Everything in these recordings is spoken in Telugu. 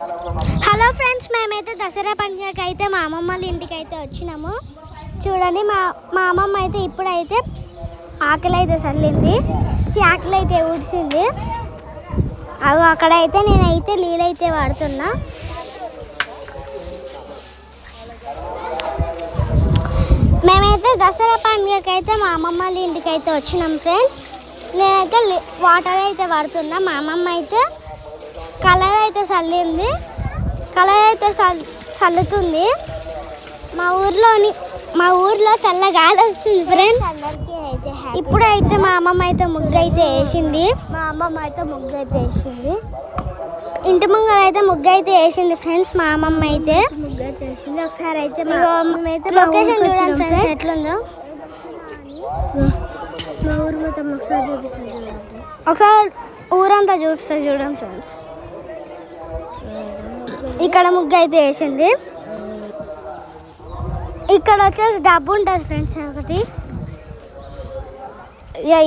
హలో ఫ్రెండ్స్ మేమైతే దసరా పండుగకి అయితే మా అమ్మమ్మ వాళ్ళ ఇంటికి అయితే వచ్చినాము. చూడండి మా మా అమ్మమ్మ అయితే ఇప్పుడైతే ఆకలి అయితే చల్లింది చి, ఆకలి అయితే ఊడ్చింది. అవి అక్కడైతే నేనైతే నీళ్ళైతే వాడుతున్నా. మేమైతే దసరా పండుగకి అయితే మా అమ్మమ్మ వాళ్ళ ఇంటికి అయితే వచ్చినాం ఫ్రెండ్స్. నేనైతే వాటర్ అయితే వాడుతున్నా. మా అమ్మమ్మ అయితే అయితే చల్లింది. కలర్ అయితే చల్ చల్లుతుంది. మా ఊర్లోని మా ఊర్లో చల్ల గాలి వస్తుంది ఫ్రెండ్స్ ఇప్పుడైతే మా అమ్మమ్మ అయితే ముగ్గు అయితే వేసింది. మా అమ్మమ్మ అయితే ముగ్గు అయితే వేసింది. ఇంటి ముంగల అయితే ముగ్గు అయితే వేసింది ఫ్రెండ్స్ మా అమ్మమ్మ అయితే. ముగ్గు అయితే వేసింది. ఒకసారి అయితే మా ఇగో మేమైతే మా లొకేషన్ చూడండి ఫ్రెండ్స్. ఎట్లుందో. మా ఊరు మొత్తం ఒకసారి చూపిస్తాను ఒకసారి ఊరంతా చూపిస్తా చూడండి ఫ్రెండ్స్ ఇక్కడ ముగ్గు అయితే వేసింది. ఇక్కడ వచ్చేసి డబ్బు ఉంటుంది ఫ్రెండ్స్ ఒకటి.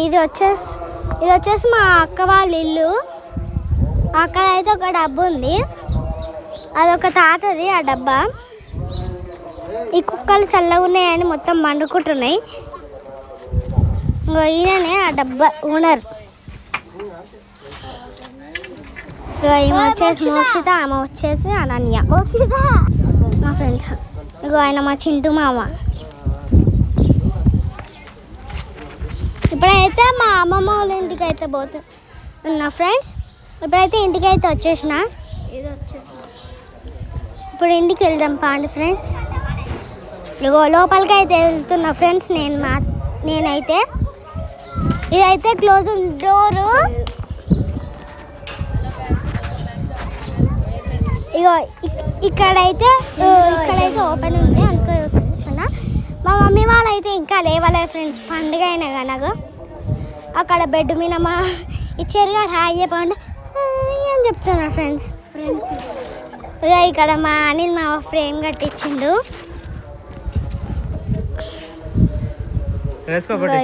ఇది వచ్చేసి ఇది వచ్చేసి మా అక్క వాళ్ళ ఇల్లు. అక్కడ అయితే ఒక డబ్బు ఉంది. అదొక తాతది ఆ డబ్బా. ఈ కుక్కలు చల్లగా ఉన్నాయని మొత్తం మండుకుంటున్నాయి. ఇంకో ఈయననే ఆ డబ్బా ఓనర్. ఈమె వచ్చేసి మోక్షిత ఆమె వచ్చేసి అనన్య. మోక్షిత మా ఫ్రెండ్స్ ఇగో ఆయన మా చింటూ మామ. ఇప్పుడైతే మా అమ్మమ్మ వాళ్ళ ఇంటికి అయితే పోతు ఉన్నా ఫ్రెండ్స్. ఇప్పుడైతే ఇంటికి అయితే వచ్చేసిన? ఇది వచ్చేసి ఇప్పుడు ఇంటికి వెళ్దాం పాండి ఫ్రెండ్స్. ఇగో లోపలికి అయితే వెళ్తున్నా ఫ్రెండ్స్ నేను మా నేనైతే. ఇదైతే క్లోజ్ ఉంది డోరు. ఇగో ఇక్- ఇక్కడైతే ఇక్కడైతే ఓపెన్ ఉంది అందుకే వచ్చేస్తున్నా. మా మమ్మీ వాళ్ళైతే ఇంకా లేవలేదు ఫ్రెండ్స్ పండుగ అయినా కనుక అక్కడ బెడ్ మీద మా ఇచ్చారు కదా హాయ్ చెప్పండి. హాయ్ అని చెప్తున్నారు ఫ్రెండ్స్ ఫ్రెండ్స్ ఇక ఇక్కడ మా అనిల్ మా ఫ్రేమ్ కట్టించిండు.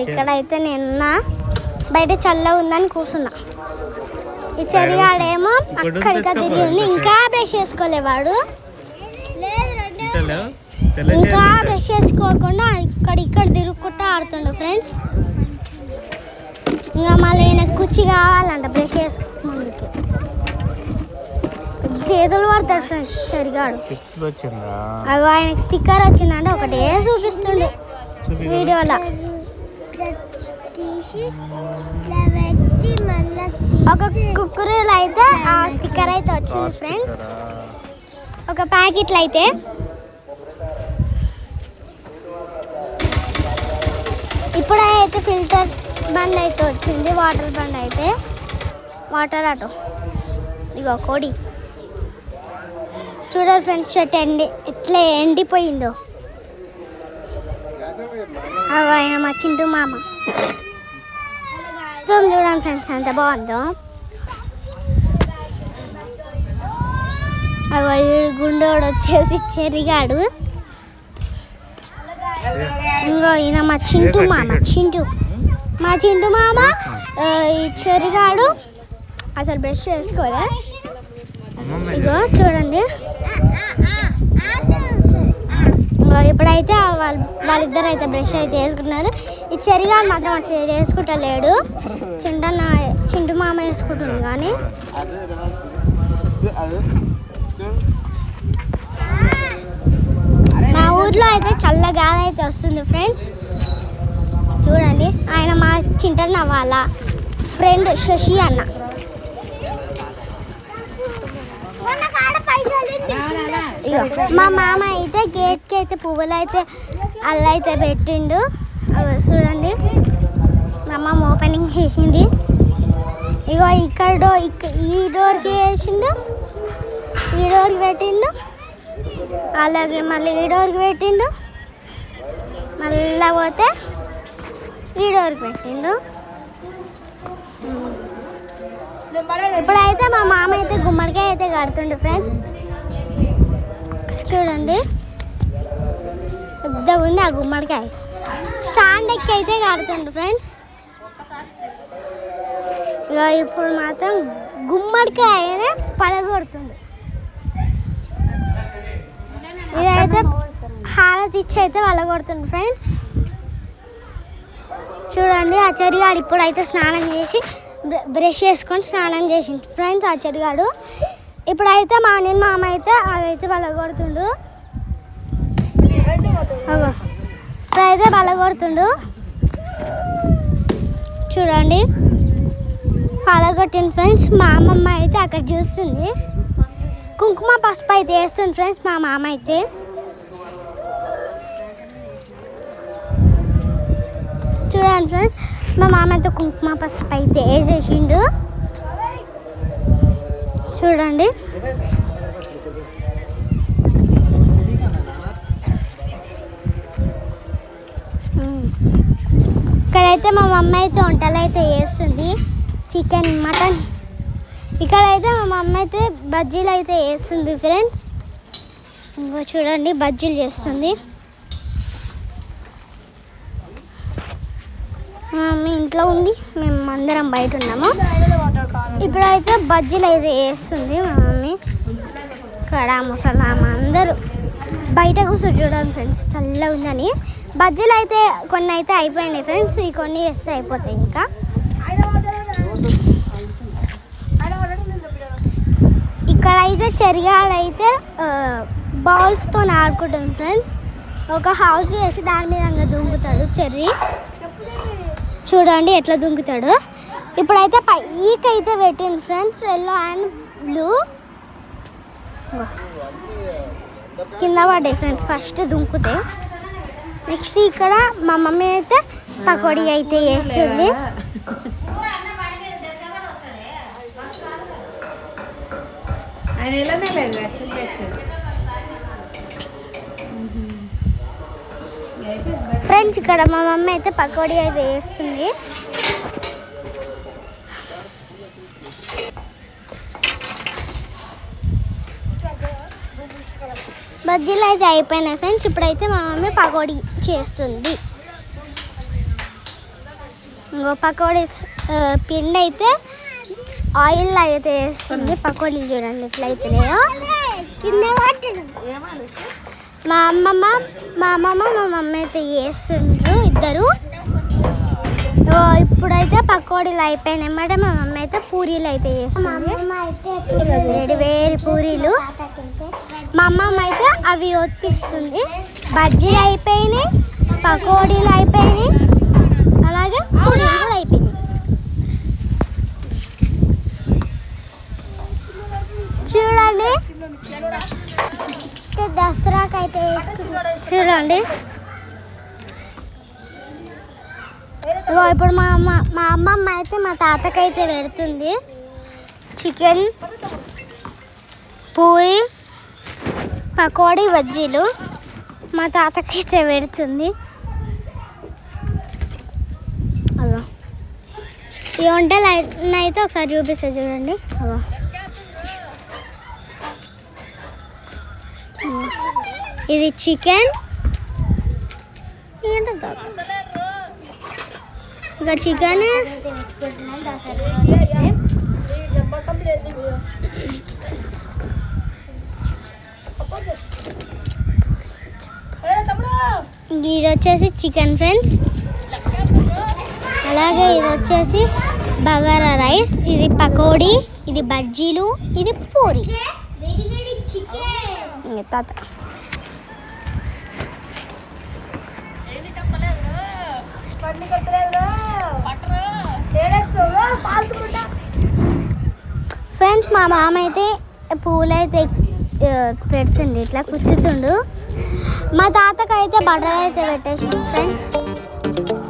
ఇక్కడైతే నేనున్నా బయట చల్లగా ఉందని కూర్చున్నా. ఈ చెరిగాడేమో అక్కడికి తిరిగి ఉంది ఇంకా బ్రష్ చేసుకోలేవాడు. ఇంకా బ్రష్ చేసుకోకుండా ఇక్కడ ఇక్కడ తిరుగుకుంటా ఆడుతుండు ఫ్రెండ్స్ ఇంకా మళ్ళీ ఈయన కుర్చీ కావాలంట బ్రష్ చేసుకోమందుకి చేతులు పడతాడు ఫ్రెండ్స్ చెరిగాడు. వచ్చిందా? అగో ఆయనకి స్టిక్కర్ వచ్చిందంటే ఒకటే చూపిస్తుండు వీడియోలో తీసి మళ్ళీ ఒక కుక్కరీలో అయితే ఆ స్టిక్కర్ అయితే వచ్చింది ఫ్రెండ్స్ ఒక ప్యాకెట్లు అయితే ఇప్పుడైతే ఫిల్టర్ బండ్ అయితే వచ్చింది వాటర్ బండ్ అయితే వాటర్ ఆటో ఇగో కోడి. చూడాలి ఫ్రెండ్స్ షర్ట్ ఎండి ఎట్లా ఎండిపోయిందో. ఆయన మా చింటూ మామ. చూడండి చూడండి ఫ్రెండ్స్ ఎంత బాగుందో అగో ఈ గుండోడు వచ్చేసి చెరిగాడు ఇంకో ఈయన మా చింటూ మామ చింటూ మా చింటూ మామ ఈ చెరిగాడు అసలు బ్రష్ చేసుకోలే ఇగో చూడండి ఇప్పుడైతే వాళ్ళ వాళ్ళిద్దరు అయితే బ్రష్ అయితే వేసుకుంటున్నారు ఈ చెరిగాడు మాత్రం అసలు వేసుకుంటలేడు. చింటన్న చింటు మామ వేసుకుంటుంది కానీ. మా ఊర్లో అయితే చల్లగాలి అయితే వస్తుంది ఫ్రెండ్స్. చూడండి ఆయన మా చింటన్న వాళ్ళ ఫ్రెండ్ శశి అన్న. మా మామ అయితే గేట్కి అయితే పువ్వులు అయితే అల్లు అయితే పెట్టిండు చూడండి. మా అమ్మమ్మ ఓపెనింగ్ చేసింది. ఇగో ఇక్కడ ఈ డోర్కి వేసిండు. ఈ డోర్కి పెట్టిండు. అలాగే మళ్ళీ ఈ డోర్కి పెట్టిండు. మళ్ళీ పోతే ఈ డోర్కి పెట్టిండు. ఇప్పుడైతే మా మామ అయితే గుమ్మడికాయ అయితే కడుతుండు ఫ్రెండ్స్. చూడండి. పెద్దగా ఉంది ఆ గుమ్మడికాయ. స్టాండ్ ఎక్కి అయితే కడుతుండు ఫ్రెండ్స్. ఇక ఇప్పుడు మాత్రం గుమ్మడికాయనే పడగొడుతుండు ఇదైతే హారతి ఇచ్చి అయితే వెళ్ళగొడుతుంది ఫ్రెండ్స్. చూడండి ఆ చెరిగాడు ఇప్పుడైతే స్నానం చేసి బ్ర- బ్రష్ చేసుకొని స్నానం చేసిండు. ఫ్రెండ్స్ ఆ చెరిగాడు ఇప్పుడైతే మా నేను మామ అయితే అదైతే వెళ్ళగొడుతుండు ఇప్పుడైతే పలగొడుతుండు చూడండి. పలగొట్టిన ఫ్రెండ్స్. మా అమ్మమ్మ అయితే అక్కడ చూస్తుంది. కుంకుమ పసుపు అయితే వేస్తుంది ఫ్రెండ్స్ మా మామ అయితే. చూడండి ఫ్రెండ్స్. మా మామ అయితే కుంకుమ పసుపు అయితే వేసేసిండు. చూడండి. ఇక్కడైతే మా మమ్మీ అయితే వంటలు అయితే వేస్తుంది చికెన్ మటన్ ఇక్కడైతే మా మమ్మీ అయితే బజ్జీలు అయితే వేస్తుంది ఫ్రెండ్స్ ఇంకో చూడండి బజ్జీలు చేస్తుంది. మా మమ్మీ ఇంట్లో ఉంది మేము అందరం బయట ఉన్నాము. ఇప్పుడైతే బజ్జీలు అయితే వేస్తుంది మా మమ్మీ. ఇక్కడ ముసలామ అందరూ. బయట కూర్చో చూడండి ఫ్రెండ్స్ చల్లగా ఉందని. బజ్జీలు అయితే కొన్ని అయితే అయిపోయినాయి ఫ్రెండ్స్ ఈ కొన్ని వేస్తే అయిపోతాయి ఇంకా. ఇక్కడ అయితే చెరిగాడైతే బౌల్స్తో ఆడుకుంటుంది ఫ్రెండ్స్. ఒక హౌస్ చేసి దాని మీద దుంకుతాడు చెర్రీ. చూడండి ఎట్లా దుంకుతాడు. ఇప్పుడైతే పైకి అయితే పెట్టింది ఫ్రెండ్స్ ఎల్లో అండ్ బ్లూ కింద పడ్డాయి ఫ్రెండ్స్ ఫస్ట్ దుంకుతాయి నెక్స్ట్ ఇక్కడ మా మమ్మీ అయితే పకోడీ అయితే వేస్తుంది ఫ్రెండ్స్ ఇక్కడ మా మమ్మీ అయితే పకోడీ అయితే వేస్తుంది బజ్జీలు అయితే అయిపోయినాయి. ఫ్రెండ్స్ ఇప్పుడైతే మా మమ్మీ పకోడీ. చేస్తుంది. ఇంకో పకోడీ పిండి అయితే ఆయిల్ అయితే వేస్తుంది. పకోడీలు చూడండి ఎట్లా మా అమ్మమ్మ మా అమ్మమ్మ మా మమ్మీ అయితే చేస్తుండ్రు ఇద్దరు. ఓ, ఇప్పుడైతే పకోడీలు అయిపోయినాయి. అన్నమాట మా మమ్మీ అయితే పూరీలు అయితే చేస్తుంది. వేడి వేడి పూరీలు. మా అమ్మమ్మ అయితే అవి ఒత్తిస్తుంది. బజ్జీలు అయిపోయినాయి పకోడీలు అయిపోయినాయి. అలాగే పూరీలు కూడా అయిపోయినాయి. చూడండి. అయితే దసరాకి అయితే వేసుకున్నాం చూడండి. ఇగో ఇప్పుడు మా అమ్మ మా అమ్మమ్మ అయితే మా తాతకి అయితే పెడుతుంది. చికెన్ పూరి పకోడీ బజ్జీలు మా తాతకి అయితే పెడుతుంది. అలా. ఈ వంటలు అయితే ఒకసారి చూపిస్తా చూడండి. అలా. ఇది చికెన్. ఏంటో ఇంకా చికెన్? ఇది వచ్చేసి చికెన్ ఫ్రెండ్స్. అలాగే ఇది వచ్చేసి బగారా రైస్ ఇది పకోడీ ఇది బజ్జీలు ఇది పూరి. తాత. పండుగ ఫ్రెండ్స్ మా మామ అయితే పూలైతే పెడుతుంది ఇట్లా కూర్చుతుండు. మా తాతకైతే అయితే బట్టలు అయితే పెట్టేసింది ఫ్రెండ్స్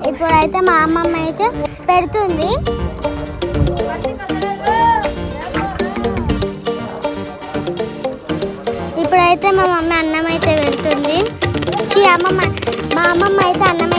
ఇప్పుడైతే మా అమ్మమ్మ అయితే పెడుతుంది. ఇప్పుడైతే మా మమ్మీ అన్నం అయితే పెడుతుంది. చీ అమ్మమ్మ మా అమ్మమ్మ అయితే అన్నం